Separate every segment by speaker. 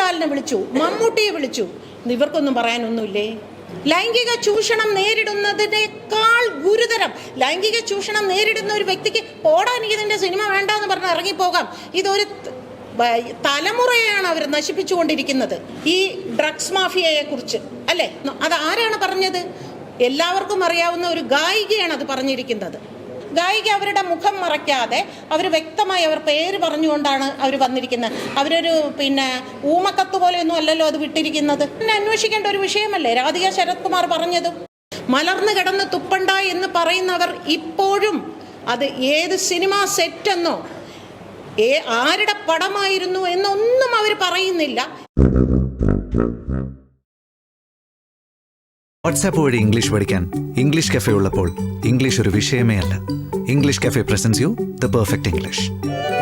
Speaker 1: മോഹൻലാലിനെ വിളിച്ചു മമ്മൂട്ടിയെ വിളിച്ചു. ഇവർക്കൊന്നും പറയാനൊന്നുമില്ലേ? ലൈംഗിക ചൂഷണം നേരിടുന്നതിനേക്കാൾ ഗുരുതരം. ലൈംഗിക ചൂഷണം നേരിടുന്ന ഒരു വ്യക്തിക്ക് പോടാ ഇതിന്റെ സിനിമ വേണ്ട എന്ന് പറഞ്ഞ് ഇറങ്ങിപ്പോകാം. ഇതൊരു തലമുറയാണ് അവർ നശിപ്പിച്ചുകൊണ്ടിരിക്കുന്നത്. ഈ ഡ്രഗ്സ് മാഫിയയെ കുറിച്ച് അല്ലേ അത് ആരാണ് പറഞ്ഞത്? എല്ലാവർക്കും അറിയാവുന്ന ഒരു ഗായികയാണ് അത് പറഞ്ഞിരിക്കുന്നത്. ഗായിക അവരുടെ മുഖം മറയ്ക്കാതെ അവർ വ്യക്തമായി അവർ പേര് പറഞ്ഞുകൊണ്ടാണ് അവർ വന്നിരിക്കുന്നത്. അവരൊരു പിന്നെ ഊമക്കത്ത് പോലെയൊന്നും അല്ലല്ലോ അത് വിട്ടിരിക്കുന്നത്. പിന്നെ അന്വേഷിക്കേണ്ട ഒരു വിഷയമല്ലേ? രാധിക ശരത് കുമാർ പറഞ്ഞതും. മലർന്നു കിടന്ന് തുപ്പണ്ട എന്ന് പറയുന്നവർ ഇപ്പോഴും അത് ഏത് സിനിമ സെറ്റെന്നോ ഏ ആരുടെ പടമായിരുന്നു എന്നൊന്നും അവർ പറയുന്നില്ല.
Speaker 2: വാട്സാപ്പ് വഴി ഇംഗ്ലീഷ് പഠിക്കാൻ ഇംഗ്ലീഷ് കഫേ ഉള്ളപ്പോൾ ഇംഗ്ലീഷ് ഒരു വിഷയമേ അല്ല. English cafe presents you the perfect English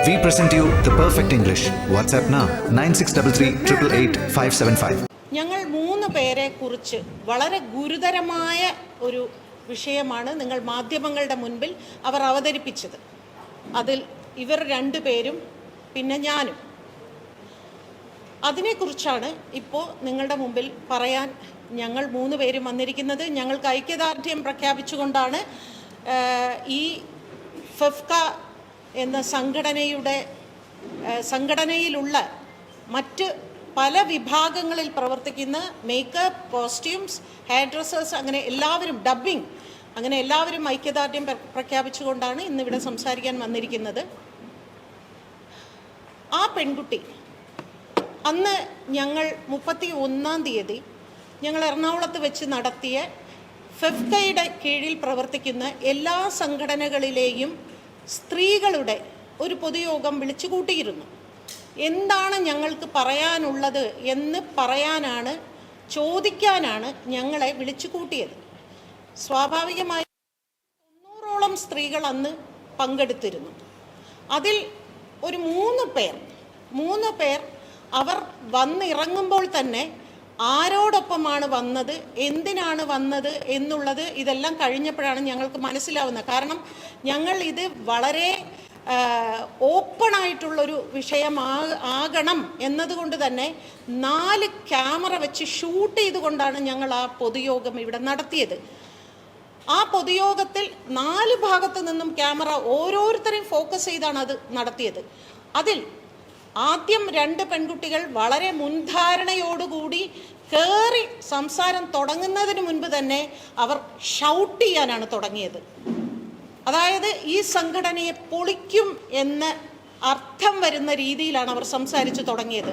Speaker 2: we present you the perfect English WhatsApp nine six double three triple eight five seven five
Speaker 1: ഞങ്ങൾ മൂന്ന് പേരെ കുറിച്ച് വളരെ ഗുരുതരമായ ഒരു വിഷയമാണ് നിങ്ങൾ മാധ്യമങ്ങളുടെ മുൻപിൽ അവർ അവതരിപ്പിച്ചത്. അതിൽ ഇവർ രണ്ടു പേരും പിന്നെ ഞാനും. അതിനെക്കുറിച്ചാണ് ഇപ്പോൾ നിങ്ങളുടെ മുമ്പിൽ പറയാൻ ഞങ്ങൾ മൂന്ന് പേരും വന്നിരിക്കുന്നത് ഞങ്ങൾക്ക് ഐക്യദാർഢ്യം പ്രഖ്യാപിച്ചുകൊണ്ടാണ് ഈ ഫെഫ്ക എന്ന സംഘടനയുടെ സംഘടനയിലുള്ള മറ്റ് പല വിഭാഗങ്ങളിൽ പ്രവർത്തിക്കുന്ന മേക്കപ്പ് കോസ്റ്റ്യൂംസ് ഹെയർ ഡ്രസ്സേഴ്സ് അങ്ങനെ എല്ലാവരും ഡബ്ബിംഗ് അങ്ങനെ എല്ലാവരും ഐക്യദാർഢ്യം പ്രഖ്യാപിച്ചുകൊണ്ടാണ് ഇന്നിവിടെ സംസാരിക്കാൻ വന്നിരിക്കുന്നത്. ആ പെൺകുട്ടി അന്ന് ഞങ്ങൾ മുപ്പത്തി ഒന്നാം തീയതി ഞങ്ങൾ എറണാകുളത്ത് വെച്ച് നടത്തിയ ഫെഫ്കയുടെ കീഴിൽ പ്രവർത്തിക്കുന്ന എല്ലാ സംഘടനകളിലെയും സ്ത്രീകളുടെ ഒരു പൊതുയോഗം വിളിച്ചുകൂട്ടിയിരുന്നു. എന്താണ് ഞങ്ങൾക്ക് പറയാനുള്ളത് എന്ന് പറയാനാണ് ചോദിക്കാനാണ് ഞങ്ങളെ വിളിച്ചു കൂട്ടിയത് സ്വാഭാവികമായി തൊണ്ണൂറോളം സ്ത്രീകൾ അന്ന് പങ്കെടുത്തിരുന്നു. അതിൽ ഒരു മൂന്ന് പേർ മൂന്ന് പേർ അവർ വന്നിറങ്ങുമ്പോൾ തന്നെ ആരോടൊപ്പമാണ് വന്നത് എന്തിനാണ് വന്നത് എന്നുള്ളത് ഇതെല്ലാം കഴിഞ്ഞപ്പോഴാണ് ഞങ്ങൾക്ക് മനസ്സിലാവുന്നത്. കാരണം ഞങ്ങൾ ഇത് വളരെ ഓപ്പൺ ആയിട്ടുള്ളൊരു വിഷയമാ ആകണം എന്നതുകൊണ്ട് തന്നെ നാല് ക്യാമറ വെച്ച് ഷൂട്ട് ചെയ്തുകൊണ്ടാണ് ഞങ്ങൾ ആ പൊതുയോഗം ഇവിടെ നടത്തിയത്. ആ പൊതുയോഗത്തിൽ നാല് ഭാഗത്തു നിന്നും ക്യാമറ ഓരോരുത്തരെയും ഫോക്കസ് ചെയ്താണ് അത് നടത്തിയത്. അതിൽ ആദ്യം രണ്ട് പെൺകുട്ടികൾ വളരെ മുൻധാരണയോടുകൂടി കയറി സംസാരം തുടങ്ങുന്നതിന് മുൻപ് തന്നെ അവർ ഷൗട്ട് ചെയ്യാനാണ് തുടങ്ങിയത്. അതായത് ഈ സംഘടനയെ പൊളിക്കും എന്ന് അർത്ഥം വരുന്ന രീതിയിലാണ് അവർ സംസാരിച്ചു തുടങ്ങിയത്.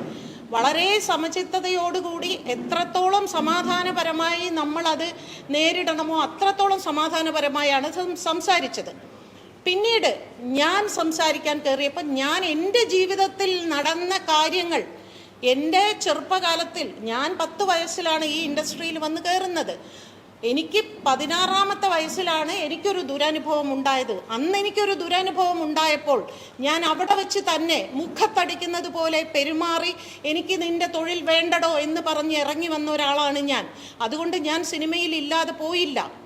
Speaker 1: വളരെ സമചിത്തതയോടുകൂടി എത്രത്തോളം സമാധാനപരമായി നമ്മളത് നേരിടണമോ അത്രത്തോളം സമാധാനപരമായാണ് സംസാരിച്ചത്. പിന്നീട് ഞാൻ സംസാരിക്കാൻ കയറിയപ്പോൾ ഞാൻ എന്റെ ജീവിതത്തിൽ നടന്ന കാര്യങ്ങൾ എന്റെ ചെറുപ്പകാലത്തിൽ ഞാൻ പത്ത് വയസ്സിലാണ് ഈ ഇൻഡസ്ട്രിയിൽ വന്ന് കയറുന്നത്. എനിക്ക് പതിനാറാമത്തെ വയസ്സിലാണ് എനിക്കൊരു ദുരനുഭവം ഉണ്ടായത്. അന്ന് എനിക്കൊരു ദുരനുഭവം ഉണ്ടായപ്പോൾ ഞാൻ അവിടെ വെച്ച് തന്നെ മുഖത്തടിക്കുന്നത് പോലെ പെരുമാറി എനിക്ക് നിന്റെ തൊഴിൽ വേണ്ടടോ എന്ന് പറഞ്ഞ് ഇറങ്ങി വന്ന ഒരാളാണ് ഞാൻ. അതുകൊണ്ട് ഞാൻ സിനിമയിൽ ഇല്ലാതെ പോയില്ല.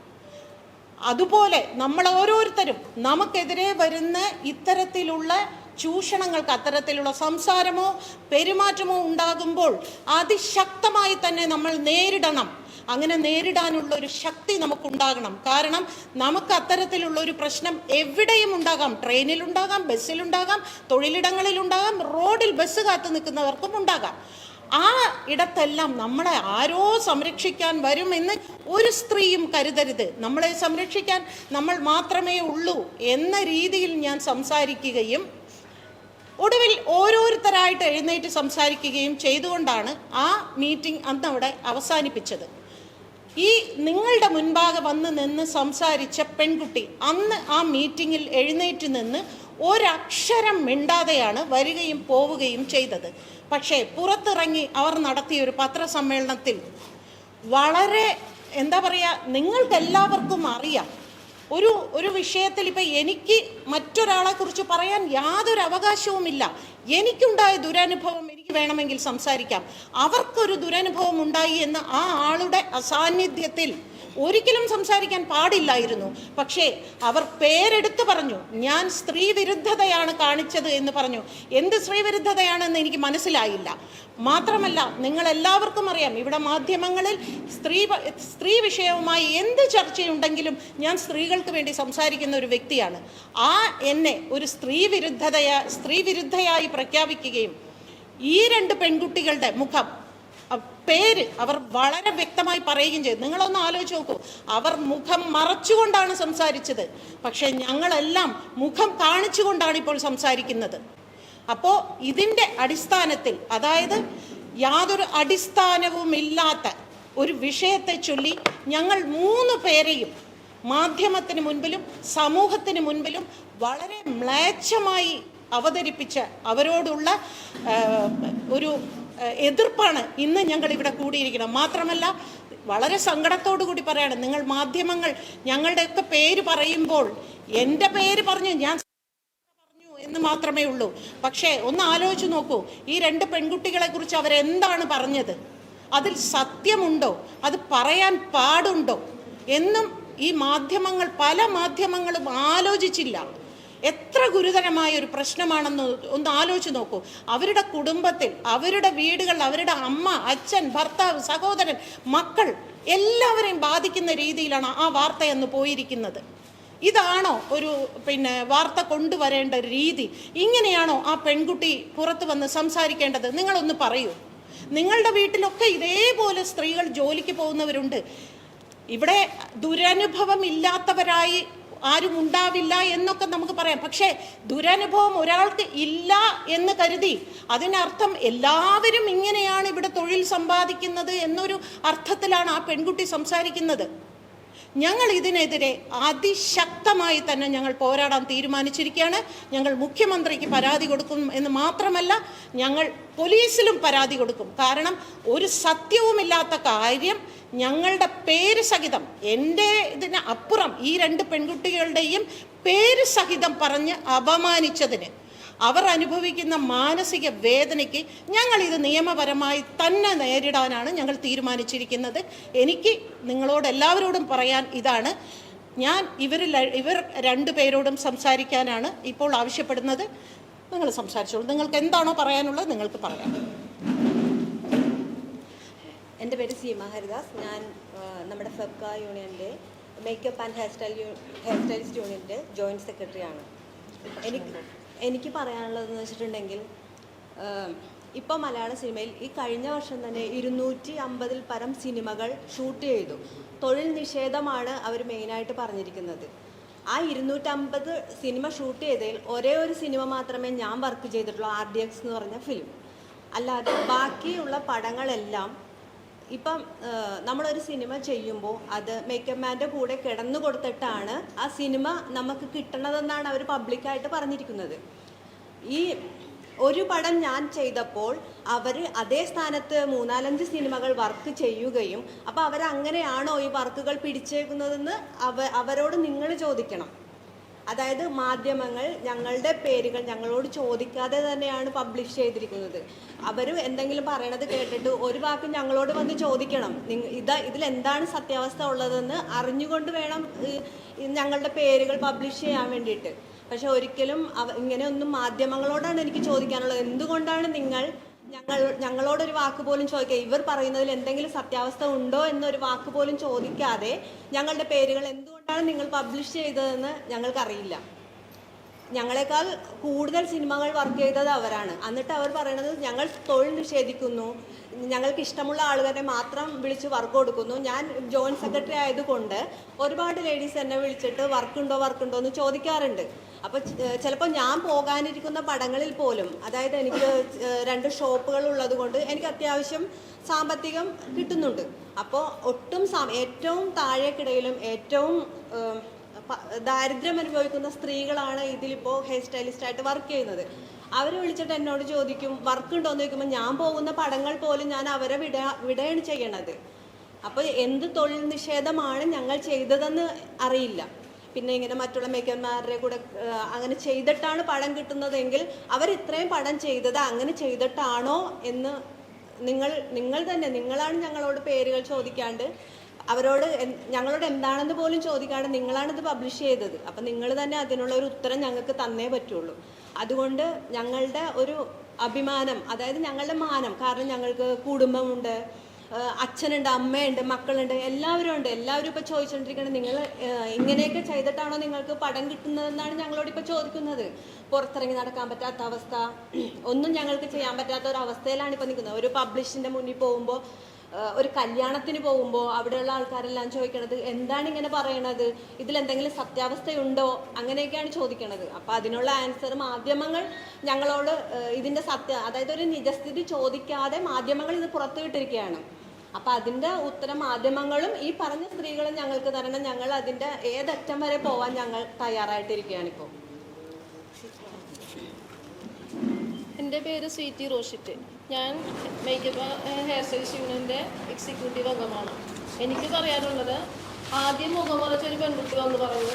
Speaker 1: അതുപോലെ നമ്മൾ ഓരോരുത്തരും നമുക്കെതിരെ വരുന്ന ഇത്തരത്തിലുള്ള ചൂഷണങ്ങൾക്ക് അത്തരത്തിലുള്ള സംസാരമോ പെരുമാറ്റമോ ഉണ്ടാകുമ്പോൾ അതിശക്തമായി തന്നെ നമ്മൾ നേരിടണം. അങ്ങനെ നേരിടാനുള്ള ഒരു ശക്തി നമുക്കുണ്ടാകണം. കാരണം നമുക്ക് അത്തരത്തിലുള്ള ഒരു പ്രശ്നം എവിടെയും ഉണ്ടാകാം. ട്രെയിനിലുണ്ടാകാം ബസ്സിലുണ്ടാകാം തൊഴിലിടങ്ങളിലുണ്ടാകാം റോഡിൽ ബസ് കാത്തു നിൽക്കുന്നവർക്കും ഉണ്ടാകാം. ആ ഇടത്തെല്ലാം നമ്മളെ ആരോ സംരക്ഷിക്കാൻ വരുമെന്ന് ഒരു സ്ത്രീയും കരുതരുത്. നമ്മളെ സംരക്ഷിക്കാൻ നമ്മൾ മാത്രമേ ഉള്ളൂ എന്ന രീതിയിൽ ഞാൻ സംസാരിക്കുകയും ഒടുവിൽ ഓരോരുത്തരായിട്ട് എഴുന്നേറ്റ് സംസാരിക്കുകയും ചെയ്തുകൊണ്ടാണ് ആ മീറ്റിംഗ് അന്ന് അവിടെ അവസാനിപ്പിച്ചത്. ഈ നിങ്ങളുടെ മുൻപാകെ വന്ന് നിന്ന് സംസാരിച്ച പെൺകുട്ടി അന്ന് ആ മീറ്റിങ്ങിൽ എഴുന്നേറ്റ് നിന്ന് ഒരക്ഷരം മിണ്ടാതെയാണ് വരികയും പോവുകയും ചെയ്തത്. പക്ഷേ പുറത്തിറങ്ങി അവർ നടത്തിയ ഒരു പത്രസമ്മേളനത്തിൽ വളരെ എന്താ പറയുക നിങ്ങൾക്കെല്ലാവർക്കും അറിയാം. ഒരു ഒരു വിഷയത്തിൽ ഇപ്പം എനിക്ക് മറ്റൊരാളെ കുറിച്ച് പറയാൻ യാതൊരു അവകാശവുമില്ല. എനിക്കുണ്ടായ ദുരനുഭവം എനിക്ക് വേണമെങ്കിൽ സംസാരിക്കാം. അവർക്കൊരു ദുരനുഭവം ഉണ്ടായി എന്ന് ആ ആളുടെ അസാന്നിധ്യത്തിൽ ഒരിക്കലും സംസാരിക്കാൻ പാടില്ലായിരുന്നു. പക്ഷേ അവർ പേരെടുത്ത് പറഞ്ഞു ഞാൻ സ്ത്രീ വിരുദ്ധതയാണ് കാണിച്ചത് എന്ന് പറഞ്ഞു. എന്ത് സ്ത്രീ വിരുദ്ധതയാണെന്ന് എനിക്ക് മനസ്സിലായില്ല. മാത്രമല്ല നിങ്ങൾ എല്ലാവർക്കും അറിയാം ഇവിടെ മാധ്യമങ്ങളിൽ സ്ത്രീ സ്ത്രീ വിഷയവുമായി എന്ത് ചർച്ചയുണ്ടെങ്കിലും ഞാൻ സ്ത്രീകൾക്ക് വേണ്ടി സംസാരിക്കുന്ന ഒരു വ്യക്തിയാണ്. ആ എന്നെ ഒരു സ്ത്രീ വിരുദ്ധതയ സ്ത്രീ വിരുദ്ധയായി പ്രഖ്യാപിക്കുകയും ഈ രണ്ട് പെൺകുട്ടികളുടെ മുഖം പേര് അവർ വളരെ വ്യക്തമായി പറയുകയും ചെയ്തു. നിങ്ങളൊന്ന് ആലോചിച്ച് നോക്കൂ. അവർ മുഖം മറച്ചുകൊണ്ടാണ് സംസാരിച്ചത്. പക്ഷേ ഞങ്ങളെല്ലാം മുഖം കാണിച്ചുകൊണ്ടാണ് ഇപ്പോൾ സംസാരിക്കുന്നത്. അപ്പോൾ ഇതിന്റെ അടിസ്ഥാനത്തിൽ അതായത് യാതൊരു അടിസ്ഥാനവുമില്ലാത്ത ഒരു വിഷയത്തെ ചൊല്ലി ഞങ്ങൾ മൂന്ന് പേരെയും മാധ്യമത്തിന് മുൻപിലും സമൂഹത്തിന് മുൻപിലും വളരെ മ്ലേച്ഛമായി അവതരിപ്പിച്ച അവരോടുള്ള ഒരു എതിർപ്പാണ്. ഇന്ന് ഞങ്ങൾ ഇവിടെ കൂടിയിരിക്കുന്നത്. മാത്രമല്ല വളരെ സങ്കടത്തോടു കൂടി പറയാണ് നിങ്ങൾ മാധ്യമങ്ങൾ ഞങ്ങളുടെയൊക്കെ പേര് പറയുമ്പോൾ എന്റെ പേര് പറഞ്ഞു ഞാൻ എന്ന് മാത്രമേ ഉള്ളൂ. പക്ഷേ ഒന്ന് ആലോചിച്ച് നോക്കൂ ഈ രണ്ട് പെൺകുട്ടികളെ കുറിച്ച് അവരെന്താണ് പറഞ്ഞത്? അതിൽ സത്യമുണ്ടോ? അത് പറയാൻ പാടുണ്ടോ? എന്നും ഈ മാധ്യമങ്ങൾ പല മാധ്യമങ്ങളും ആലോചിച്ചില്ല. എത്ര ഗുരുതരമായ ഒരു പ്രശ്നമാണെന്ന് ഒന്ന് ആലോചിച്ച് നോക്കൂ. അവരുടെ കുടുംബത്തിൽ അവരുടെ വീടുകൾ അവരുടെ അമ്മ അച്ഛൻ ഭർത്താവ് സഹോദരൻ മക്കൾ എല്ലാവരെയും ബാധിക്കുന്ന രീതിയിലാണ് ആ വാർത്ത എന്ന് പോയിരിക്കുന്നത്. ഇതാണോ ഒരു പിന്നെ വാർത്ത കൊണ്ടുവരേണ്ട രീതി? ഇങ്ങനെയാണോ ആ പെൺകുട്ടി പുറത്ത് വന്ന് സംസാരിക്കേണ്ടത്? നിങ്ങളൊന്ന് പറയൂ. നിങ്ങളുടെ വീട്ടിലൊക്കെ ഇതേപോലെ സ്ത്രീകൾ ജോലിക്ക് പോകുന്നവരുണ്ട്. ഇവിടെ ദുരനുഭവം ഇല്ലാത്തവരായി ആരും ഉണ്ടാവില്ല എന്നൊക്കെ നമുക്ക് പറയാം. പക്ഷേ ദുരനുഭവം ഒരാൾക്ക് ഇല്ല എന്ന് കരുതി അതിനർത്ഥം എല്ലാവരും ഇങ്ങനെയാണ് ഇവിടെ തൊഴിൽ സമ്പാദിക്കുന്നത് എന്നൊരു അർത്ഥത്തിലാണ് ആ പെൺകുട്ടി സംസാരിക്കുന്നത്. ഞങ്ങൾ ഇതിനെതിരെ അതിശക്തമായി തന്നെ ഞങ്ങൾ പോരാടാൻ തീരുമാനിച്ചിരിക്കുകയാണ്. ഞങ്ങൾ മുഖ്യമന്ത്രിക്ക് പരാതി കൊടുക്കും എന്ന് മാത്രമല്ല ഞങ്ങൾ പോലീസിലും പരാതി കൊടുക്കും. കാരണം ഒരു സത്യവുമില്ലാത്ത കാര്യം ഞങ്ങളുടെ പേര് സഹിതം എന്റെ ഇതിന് അപ്പുറം ഈ രണ്ട് പെൺകുട്ടികളുടെയും പേര് സഹിതം പറഞ്ഞ് അപമാനിച്ചതിന് അവർ അനുഭവിക്കുന്ന മാനസിക വേദനയ്ക്ക് ഞങ്ങൾ ഇത് നിയമപരമായി തന്നെ നേരിടാനാണ് ഞങ്ങൾ തീരുമാനിച്ചിരിക്കുന്നത്. എനിക്ക് നിങ്ങളോട് എല്ലാവരോടും പറയാൻ ഇതാണ്. ഞാൻ ഇവർ ഇവർ രണ്ടു പേരോടും സംസാരിക്കാനാണ് ഇപ്പോൾ ആവശ്യപ്പെടുന്നത്. നിങ്ങൾ സംസാരിച്ചോളൂ. നിങ്ങൾക്ക് എന്താണോ പറയാനുള്ളത് നിങ്ങൾക്ക് പറയാം.
Speaker 3: എന്റെ പേര് സീമ ഹരിദാസ്. ഞാൻ നമ്മുടെ ഫെബ്ക യൂണിയന്റെ makeup and hair style hair stylist യൂണിയന്റെ ജോയിന്റ് സെക്രട്ടറിയാണ്. എനിക്ക് എനിക്ക് പറയാനുള്ളതെന്ന് വെച്ചിട്ടുണ്ടെങ്കിൽ ഇപ്പോൾ മലയാള സിനിമയിൽ ഈ കഴിഞ്ഞ വർഷം തന്നെ ഇരുന്നൂറ്റി അമ്പതിൽ പരം സിനിമകൾ ഷൂട്ട് ചെയ്തു. തൊഴിൽ നിഷേധമാണ് അവർ മെയിനായിട്ട് പറഞ്ഞിരിക്കുന്നത്. ആ ഇരുന്നൂറ്റമ്പത് സിനിമ ഷൂട്ട് ചെയ്തതിൽ ഒരേ ഒരു സിനിമ മാത്രമേ ഞാൻ വർക്ക് ചെയ്തിട്ടുള്ളൂ ആർ ഡി എക്സ് എന്ന് പറഞ്ഞ ഫിലിം. അല്ലാതെ ബാക്കിയുള്ള പടങ്ങളെല്ലാം ഇപ്പം നമ്മളൊരു സിനിമ ചെയ്യുമ്പോൾ അത് മേക്കപ്പ് മാന്റെ കൂടെ കിടന്നു കൊടുത്തിട്ടാണ് ആ സിനിമ നമുക്ക് കിട്ടണതെന്നാണ് അവർ പബ്ലിക്കായിട്ട് പറഞ്ഞിരിക്കുന്നത്. ഈ ഒരു പടം ഞാൻ ചെയ്തപ്പോൾ അവർ അതേ സ്ഥാനത്ത് മൂന്നാലഞ്ച് സിനിമകൾ വർക്ക് ചെയ്യുകയും അപ്പോൾ അവരങ്ങനെയാണോ ഈ വർക്കുകൾ പിടിച്ചേക്കുന്നതെന്ന് അവ അവരോട് നിങ്ങൾ ചോദിക്കണം. അതായത് മാധ്യമങ്ങൾ ഞങ്ങളുടെ പേരുകൾ ഞങ്ങളോട് ചോദിക്കാതെ തന്നെയാണ് പബ്ലിഷ് ചെയ്തിരിക്കുന്നത്. അവർ എന്തെങ്കിലും പറയണത് കേട്ടിട്ട് ഒരു വാക്ക് ഞങ്ങളോട് വന്ന് ചോദിക്കണം. ഇതാ ഇതിൽ എന്താണ് സത്യാവസ്ഥ ഉള്ളതെന്ന് അറിഞ്ഞുകൊണ്ട് വേണം ഞങ്ങളുടെ പേരുകൾ പബ്ലിഷ് ചെയ്യാൻ വേണ്ടിയിട്ട്. പക്ഷെ ഒരിക്കലും ഇങ്ങനെയൊന്നും മാധ്യമങ്ങളോടാണ് എനിക്ക് ചോദിക്കാനുള്ളത്. എന്തുകൊണ്ടാണ് നിങ്ങൾ ഞങ്ങൾ ഞങ്ങളോടൊരു വാക്ക് പോലും ചോദിക്കുക ഇവർ പറയുന്നതിൽ എന്തെങ്കിലും സത്യാവസ്ഥ ഉണ്ടോ എന്നൊരു വാക്ക് പോലും ചോദിക്കാതെ ഞങ്ങളുടെ പേരുകൾ എന്തുകൊണ്ടാണ് നിങ്ങൾ പബ്ലിഷ് ചെയ്തതെന്ന് ഞങ്ങൾക്കറിയില്ല. ഞങ്ങളെക്കാൾ കൂടുതൽ സിനിമകൾ വർക്ക് ചെയ്തത് അവരാണ്. എന്നിട്ട് അവർ പറയണത് ഞങ്ങൾ തൊഴിൽ നിഷേധിക്കുന്നു. ഞങ്ങൾക്ക് ഇഷ്ടമുള്ള ആളുകളെ മാത്രം വിളിച്ച് വർക്ക് കൊടുക്കുന്നു. ഞാൻ ജോയിന്റ് സെക്രട്ടറി ആയതുകൊണ്ട് ഒരുപാട് ലേഡീസ് എന്നെ വിളിച്ചിട്ട് വർക്കുണ്ടോ വർക്കുണ്ടോ എന്ന് ചോദിക്കാറുണ്ട്. അപ്പോൾ ചിലപ്പോൾ ഞാൻ പോകാനിരിക്കുന്ന പടങ്ങളിൽ പോലും അതായത് എനിക്ക് രണ്ട് ഷോപ്പുകൾ ഉള്ളതുകൊണ്ട് എനിക്ക് അത്യാവശ്യം സാമ്പത്തികം കിട്ടുന്നുണ്ട്. അപ്പോൾ ഒട്ടും ഏറ്റവും താഴേക്കിടയിലും ഏറ്റവും ദാരിദ്ര്യം അനുഭവിക്കുന്ന സ്ത്രീകളാണ് ഇതിലിപ്പോൾ ഹെയർ സ്റ്റൈലിസ്റ്റ് ആയിട്ട് വർക്ക് ചെയ്യുന്നത്. അവർ വിളിച്ചിട്ട് എന്നോട് ചോദിക്കും വർക്ക് ഉണ്ടോ? എന്ന് ചോദിക്കുമ്പോൾ ഞാൻ പോകുന്ന പടങ്ങൾ പോലും ഞാൻ അവരെ വിട വിടയാണ് ചെയ്യണത്. അപ്പോൾ എന്ത് തൊഴിൽ നിഷേധമാണ് ഞങ്ങൾ ചെയ്തതെന്ന് അറിയില്ല. പിന്നെ ഇങ്ങനെ മറ്റുള്ള മേക്കന്മാരുടെ കൂടെ അങ്ങനെ ചെയ്തിട്ടാണ് പടം കിട്ടുന്നതെങ്കിൽ അവർ ഇത്രയും പടം ചെയ്തത് അങ്ങനെ ചെയ്തിട്ടാണോ എന്ന് നിങ്ങൾ നിങ്ങൾ തന്നെ നിങ്ങളാണ് ഞങ്ങളോട് പേരുകൾ ചോദിക്കാണ്ട് അവരോട് ഞങ്ങളോട് എന്താണെന്ന് പോലും ചോദിക്കാതെ നിങ്ങളാണ് ഇത് പബ്ലിഷ് ചെയ്തത്. അപ്പം നിങ്ങൾ തന്നെ അതിനുള്ള ഒരു ഉത്തരം ഞങ്ങൾക്ക് തന്നേ പറ്റുള്ളൂ. അതുകൊണ്ട് ഞങ്ങളുടെ ഒരു അഭിമാനം അതായത് ഞങ്ങളുടെ മാനം കാരണം ഞങ്ങൾക്ക് കുടുംബമുണ്ട് അച്ഛനുണ്ട് അമ്മയുണ്ട് മക്കളുണ്ട് എല്ലാവരും ഉണ്ട്. എല്ലാവരും ഇപ്പോൾ ചോദിച്ചുകൊണ്ടിരിക്കുന്നത് നിങ്ങൾ ഇങ്ങനെയൊക്കെ ചെയ്തിട്ടാണോ നിങ്ങൾക്ക് പടം കിട്ടുന്നതെന്നാണ് ഞങ്ങളോട് ഇപ്പോൾ ചോദിക്കുന്നത്? പുറത്തിറങ്ങി നടക്കാൻ പറ്റാത്ത അവസ്ഥ ഒന്നും ഞങ്ങൾക്ക് ചെയ്യാൻ പറ്റാത്ത ഒരു അവസ്ഥയിലാണ് ഇപ്പോൾ നിൽക്കുന്നത്. ഒരു പബ്ലിഷിന്റെ മുന്നിൽ പോകുമ്പോൾ ഒരു കല്യാണത്തിന് പോകുമ്പോൾ അവിടെയുള്ള ആൾക്കാരെല്ലാം ചോദിക്കണത് എന്താണ് ഇങ്ങനെ പറയണത്? ഇതിലെന്തെങ്കിലും സത്യാവസ്ഥയുണ്ടോ? അങ്ങനെയൊക്കെയാണ് ചോദിക്കണത്. അപ്പോൾ അതിനുള്ള ആൻസർ മാധ്യമങ്ങൾ ഞങ്ങളോട് ഇതിന്റെ സത്യ അതായത് ഒരു നിജസ്ഥിതി ചോദിക്കാതെ മാധ്യമങ്ങൾ ഇത് പുറത്തുവിട്ടിരിക്കുകയാണ് അപ്പം അതിന്റെ ഉത്തരം മാധ്യമങ്ങളും ഈ പറഞ്ഞ സ്ത്രീകളും ഞങ്ങൾക്ക് തരണം. ഞങ്ങൾ അതിന്റെ ഏതറ്റം വരെ പോവാൻ ഞങ്ങൾ തയ്യാറായിട്ടിരിക്കുകയാണ് ഇപ്പോൾ
Speaker 4: എന്റെ പേര് സ്വീറ്റി റോഷിറ്റ് ഞാൻ മേക്കപ്പ് ഹെയർ സ്റ്റൈൽസ് യൂണിയന്റെ എക്സിക്യൂട്ടീവ് അംഗമാണ്. എനിക്ക് പറയാനുള്ളത് ആദ്യം മുഖം മറച്ച ഒരു പെൺകുട്ടി വന്ന് പറഞ്ഞു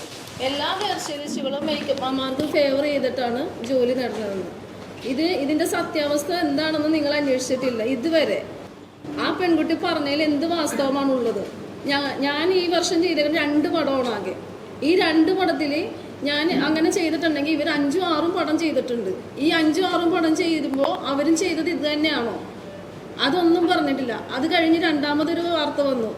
Speaker 4: എല്ലാ ഹെയർ സ്റ്റൈലിസ്റ്റുകളും മേക്കപ്പ് അമ്മമാർക്ക് ഫേവർ ചെയ്തിട്ടാണ് ജോലി നേടുന്നതെന്ന് ഇത് ഇതിന്റെ സത്യാവസ്ഥ എന്താണെന്ന് നിങ്ങൾ അന്വേഷിച്ചിട്ടില്ല ഇതുവരെ. ആ പെൺകുട്ടി പറഞ്ഞതിൽ എന്ത് വാസ്തവമാണുള്ളത്? ഞാൻ ഞാൻ ഈ വർഷം ചെയ്തേക്കുന്ന രണ്ട് പടമാണ് ആകെ. ഈ രണ്ട് പടത്തിൽ ഞാൻ അങ്ങനെ ചെയ്തിട്ടുണ്ടെങ്കിൽ ഇവർ അഞ്ചും ആറും പടം ചെയ്തിട്ടുണ്ട്. ഈ അഞ്ചും ആറും പടം ചെയ്യുമ്പോൾ അവരും ചെയ്തത് ഇത് തന്നെയാണോ? അതൊന്നും പറഞ്ഞിട്ടില്ല. അത് കഴിഞ്ഞ് രണ്ടാമതൊരു വാർത്ത വന്നു.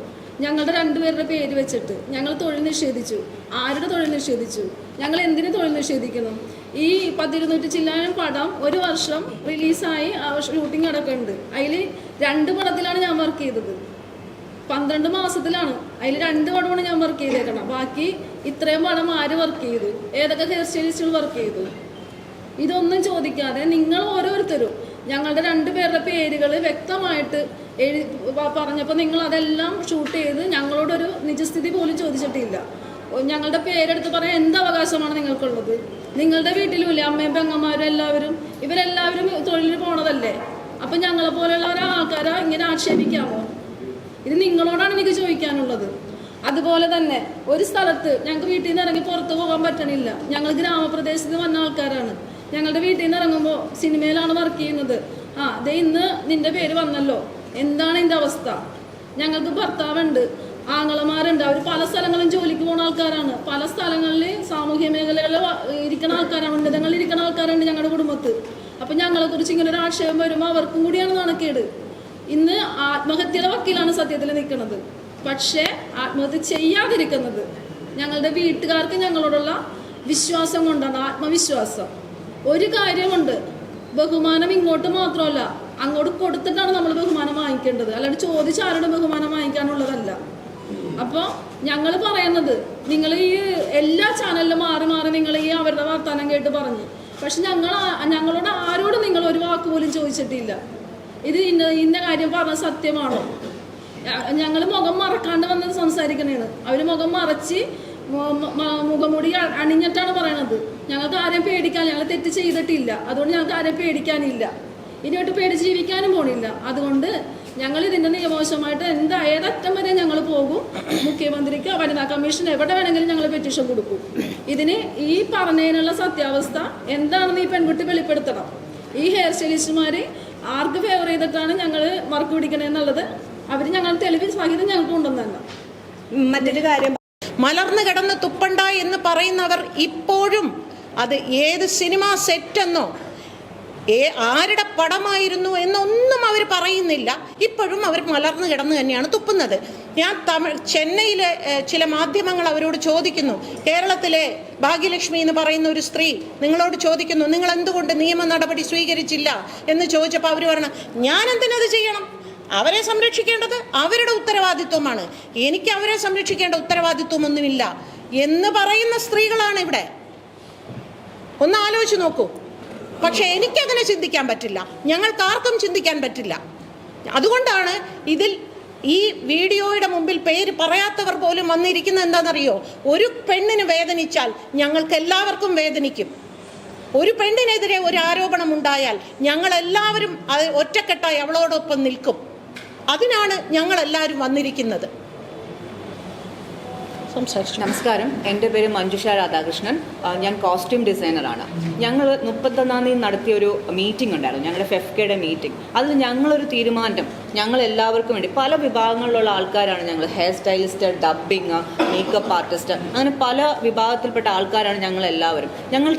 Speaker 4: ഞങ്ങളുടെ രണ്ടുപേരുടെ പേര് വെച്ചിട്ട് ഞങ്ങൾ തൊഴിൽ നിഷേധിച്ചു. ആരുടെ തൊഴിൽ നിഷേധിച്ചു? ഞങ്ങൾ എന്തിനു തൊഴിൽ നിഷേധിക്കുന്നു ഈ പത്തിരുന്നൂറ്റി ചില്ലാനം പടം ഒരു വർഷം റിലീസായി ഷൂട്ടിംഗ് നടക്കുന്നുണ്ട്. അതിൽ രണ്ട് പടത്തിലാണ് ഞാൻ വർക്ക് ചെയ്തത്. പന്ത്രണ്ട് മാസത്തിലാണ്. അതിൽ രണ്ട് പടമാണ് ഞാൻ വർക്ക് ചെയ്തേക്കണം ബാക്കി ഇത്രയും പണം ആര് വർക്ക് ചെയ്തു? ഏതൊക്കെ ഹെയർ സ്റ്റൈലിസ്റ്റുകൾ വർക്ക് ചെയ്തു? ഇതൊന്നും ചോദിക്കാതെ നിങ്ങൾ ഓരോരുത്തരും ഞങ്ങളുടെ രണ്ട് പേരുടെ പേരുകൾ വ്യക്തമായിട്ട് എഴു പറഞ്ഞപ്പോൾ നിങ്ങൾ അതെല്ലാം ഷൂട്ട് ചെയ്ത് ഞങ്ങളോടൊരു നിജസ്ഥിതി പോലും ചോദിച്ചിട്ടില്ല. ഞങ്ങളുടെ പേരെടുത്ത് പറയാൻ എന്ത് അവകാശമാണ് നിങ്ങൾക്കുള്ളത്? നിങ്ങളുടെ വീട്ടിലുമില്ലേ അമ്മയും പെങ്ങന്മാരും എല്ലാവരും? ഇവരെല്ലാവരും തൊഴിലിന് പോണതല്ലേ? അപ്പം ഞങ്ങളെ പോലെയുള്ള ഒരാൾക്കാരെ ഇങ്ങനെ ആക്ഷേപിക്കാമോ? ഇത് നിങ്ങളോടാണ് എനിക്ക് ചോദിക്കാനുള്ളത്. അതുപോലെ തന്നെ ഒരു സ്ഥലത്ത് ഞങ്ങൾക്ക് വീട്ടിൽ നിന്ന് ഇറങ്ങി പുറത്ത് പോകാൻ പറ്റണില്ല. ഞങ്ങൾ ഗ്രാമപ്രദേശത്ത് വന്ന ആൾക്കാരാണ്. ഞങ്ങളുടെ വീട്ടിൽ നിന്ന് ഇറങ്ങുമ്പോൾ സിനിമയിലാണ് വർക്ക് ചെയ്യുന്നത്. ആ ദേ ഇന്ന് നിന്റെ പേര് വന്നല്ലോ. എന്താണ് ഇതിന്റെ അവസ്ഥ? ഞങ്ങൾക്ക് ഭർത്താവുണ്ട്. ആങ്ങളമാരുണ്ട്. അവർ പല സ്ഥലങ്ങളും ജോലിക്ക് പോകുന്ന ആൾക്കാരാണ്. പല സ്ഥലങ്ങളിൽ സാമൂഹ്യ മേഖലകളിൽ ഇരിക്കുന്ന ആൾക്കാരാണ്. ഉന്നതങ്ങളിൽ ഇരിക്കുന്ന ആൾക്കാരുണ്ട് ഞങ്ങളുടെ കുടുംബത്ത്. അപ്പം ഞങ്ങളെ കുറിച്ച് ഇങ്ങനെ ഒരു ആക്ഷേപം വരുമ്പോൾ അവർക്കും കൂടിയാണ് നാണക്കേട്. ഇന്ന് ആത്മഹത്യയുടെ വക്കീലാണ് സത്യത്തിൽ നിൽക്കുന്നത് പക്ഷേ ആത്മഹത്യ ചെയ്യാതിരിക്കുന്നത് ഞങ്ങളുടെ വീട്ടുകാർക്ക് ഞങ്ങളോടുള്ള വിശ്വാസം കൊണ്ടാണ് ആത്മവിശ്വാസം. ഒരു കാര്യമുണ്ട് ബഹുമാനം ഇങ്ങോട്ട് മാത്രമല്ല അങ്ങോട്ട് കൊടുത്തിട്ടാണ് നമ്മൾ ബഹുമാനം വാങ്ങിക്കേണ്ടത്. അല്ലാണ്ട് ചോദിച്ച് ആരുടെ ബഹുമാനം വാങ്ങിക്കാനുള്ളതല്ല. അപ്പോൾ ഞങ്ങൾ പറയുന്നത് നിങ്ങൾ ഈ എല്ലാ ചാനലിലും മാറി മാറി നിങ്ങൾ ഈ അവരുടെ വർത്തമാനം കേട്ട് പറഞ്ഞു. പക്ഷെ ഞങ്ങൾ ഞങ്ങളോട് ആരോടും നിങ്ങൾ ഒരു വാക്ക് പോലും ചോദിച്ചിട്ടില്ല. ഇത് ഇന്ന ഇന്ന കാര്യം പറഞ്ഞ സത്യമാണോ? ഞങ്ങൾ മുഖം മറക്കാണ്ട് വന്നത് സംസാരിക്കണേണ്. അവർ മുഖം മറച്ച് മുഖമുടി അണിഞ്ഞിട്ടാണ് പറയണത്. ഞങ്ങൾക്ക് ആരെയും പേടിക്കാൻ ഞങ്ങൾ തെറ്റ് ചെയ്തിട്ടില്ല. അതുകൊണ്ട് ഞങ്ങൾക്ക് ആരെയും പേടിക്കാനില്ല. ഇനിയോട്ട് പേടിച്ച് ജീവിക്കാനും പോണില്ല. അതുകൊണ്ട് ഞങ്ങൾ ഇതിന്റെ നിയമവശമായിട്ട് എന്താ ഏതറ്റം വരെ ഞങ്ങൾ പോകും. മുഖ്യമന്ത്രിക്ക് വനിതാ കമ്മീഷൻ എവിടെ വേണമെങ്കിലും ഞങ്ങൾ പെറ്റീഷൻ കൊടുക്കും. ഇതിന് ഈ പറഞ്ഞതിനുള്ള സത്യാവസ്ഥ എന്താണെന്ന് ഈ പെൺകുട്ടി വെളിപ്പെടുത്തണം. ഈ ഹെയർ സ്റ്റൈലിസ്റ്റുമാർ ആർക്ക് ഫേവർ ചെയ്തിട്ടാണ് ഞങ്ങൾ വർക്ക് പിടിക്കണേന്നുള്ളത് അവർ ഞങ്ങൾ തെളിവ് സഹിതം ഞങ്ങൾക്ക് കൊണ്ടുവന്നു
Speaker 3: മറ്റൊരു കാര്യം.
Speaker 1: മലർന്നു കിടന്ന് തുപ്പണ്ട എന്ന് പറയുന്നവർ ഇപ്പോഴും അത് ഏത് സിനിമാ സെറ്റെന്നോ ഏ ആരുടെ പടമായിരുന്നു എന്നൊന്നും അവർ പറയുന്നില്ല. ഇപ്പോഴും അവർ മലർന്നു കിടന്ന് തന്നെയാണ് തുപ്പുന്നത്. ഞാൻ തമിഴ് ചെന്നൈയിലെ ചില മാധ്യമങ്ങൾ അവരോട് ചോദിക്കുന്നു. കേരളത്തിലെ ഭാഗ്യലക്ഷ്മി എന്ന് പറയുന്ന ഒരു സ്ത്രീ നിങ്ങളോട് ചോദിക്കുന്നു നിങ്ങൾ എന്തുകൊണ്ട് നിയമ നടപടി സ്വീകരിച്ചില്ല? എന്ന് ചോദിച്ചപ്പോൾ അവർ പറഞ്ഞു ഞാൻ എന്തിനത് ചെയ്യണം? അവരെ സംരക്ഷിക്കേണ്ടത് അവരുടെ ഉത്തരവാദിത്വമാണ്. എനിക്ക് അവരെ സംരക്ഷിക്കേണ്ട ഉത്തരവാദിത്വമൊന്നുമില്ല എന്ന് പറയുന്ന സ്ത്രീകളാണ് ഇവിടെ. ഒന്ന് ആലോചിച്ച് നോക്കൂ. പക്ഷെ എനിക്കങ്ങനെ ചിന്തിക്കാൻ പറ്റില്ല. ഞങ്ങൾക്ക് ആർക്കും ചിന്തിക്കാൻ പറ്റില്ല. അതുകൊണ്ടാണ് ഇതിൽ ഈ വീഡിയോയുടെ മുമ്പിൽ പേര് പറയാത്തവർ പോലും വന്നിരിക്കുന്നത് എന്താണെന്നറിയോ? ഒരു പെണ്ണിന് വേദനിച്ചാൽ ഞങ്ങൾക്ക് എല്ലാവർക്കും വേദനിക്കും. ഒരു പെണ്ണിനെതിരെ ഒരു ആരോപണം ഉണ്ടായാൽ ഞങ്ങളെല്ലാവരും ഒറ്റക്കെട്ടായി അവളോടൊപ്പം നിൽക്കും. അതിനാണ് ഞങ്ങളെല്ലാവരും വന്നിരിക്കുന്നത്. സംസാരിച്ചു.
Speaker 5: നമസ്കാരം. എന്റെ പേര് മഞ്ജുഷ രാധാകൃഷ്ണൻ. ഞാൻ കോസ്റ്റ്യൂം ഡിസൈനറാണ് ഞങ്ങൾ മുപ്പത്തൊന്നാം തീയതി നടത്തിയ ഒരു മീറ്റിംഗ് ഉണ്ടായിരുന്നു. ഞങ്ങളുടെ ഫെഫ്കയുടെ മീറ്റിംഗ് അതിൽ ഞങ്ങളൊരു തീരുമാനം. ഞങ്ങൾ എല്ലാവർക്കും വേണ്ടി പല വിഭാഗങ്ങളിലുള്ള ആൾക്കാരാണ് ഞങ്ങൾ hair stylist dubbing makeup artist അങ്ങനെ പല വിഭാഗത്തിൽപ്പെട്ട ആൾക്കാരാണ് ഞങ്ങൾ എല്ലാവരും ഞങ്ങൾ